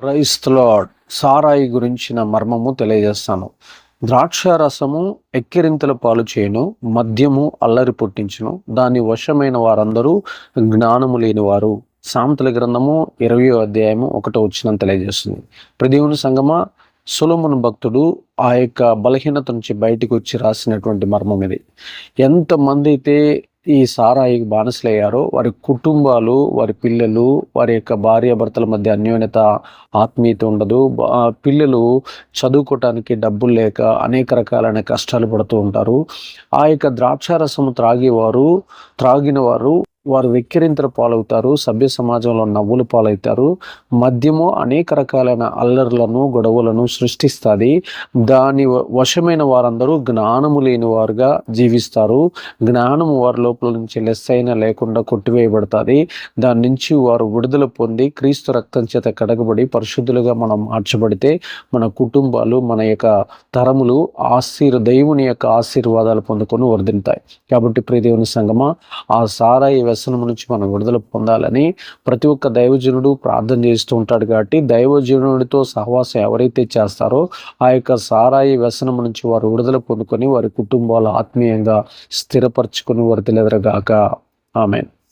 క్రైస్తలాడ్ సారాయి గురించిన మర్మము తెలియజేస్తాను. ద్రాక్ష రసము ఎక్కిరింతల పాలు చేయను మద్యము అల్లరి పుట్టించును. దాని వశమైన వారందరూ జ్ఞానము లేని వారు గ్రంథము ఇరవయో అధ్యాయము ఒకటో వచ్చిన తెలియజేస్తుంది. ప్రదేవుని సంగమ సులమును భక్తుడు ఆ యొక్క బలహీనత నుంచి బయటకు వచ్చి రాసినటువంటి మర్మం ఇది. ఎంతమంది అయితే ఈ సారాయికి బానిసలయ్యారో వారి కుటుంబాలు వారి పిల్లలు వారి యొక్క భార్యాభర్తల మధ్య అన్యోన్యత ఆత్మీయత ఉండదు. పిల్లలు చదువుకోవటానికి డబ్బులు లేక అనేక రకాలైన కష్టాలు పడుతూ ఉంటారు. ఆ యొక్క ద్రాక్షారసము త్రాగేవారు త్రాగిన వారు వారు వెక్కిరింతలు పాలవుతారు సభ్య సమాజంలో నవ్వులు పాలవుతారు. మద్యము అనేక రకాలైన అల్లర్లను గొడవలను సృష్టిస్తుంది. దాని వశమైన వారందరూ జ్ఞానము లేని వారుగా జీవిస్తారు. జ్ఞానము వారి లోపల నుంచి లెస్ అయినా లేకుండా కొట్టివేయబడుతుంది. దాని నుంచి వారు విడుదల పొంది క్రీస్తు రక్తం చేత కడగబడి పరిశుద్ధులుగా మనం మార్చబడితే మన కుటుంబాలు మన యొక్క తరములు ఆశీర్ దేవుని యొక్క ఆశీర్వాదాలు పొందుకొని వర్ధిల్తాయి కాబట్టి ప్రియదేవుని సంగమ ఆ సారాయి వ్యసనం నుంచి మనం విడుదల పొందాలని ప్రతి ఒక్క దైవజనుడు ప్రార్థన చేస్తూ ఉంటాడు కాబట్టి దైవజనుడితో సహవాసం ఎవరైతే చేస్తారో ఆ యొక్క సారాయి వ్యసనం నుంచి వారు విడుదల పొందుకొని వారి కుటుంబాలు ఆత్మీయంగా స్థిరపరచుకొని వర్తిలెదరగాక ఆమెన్.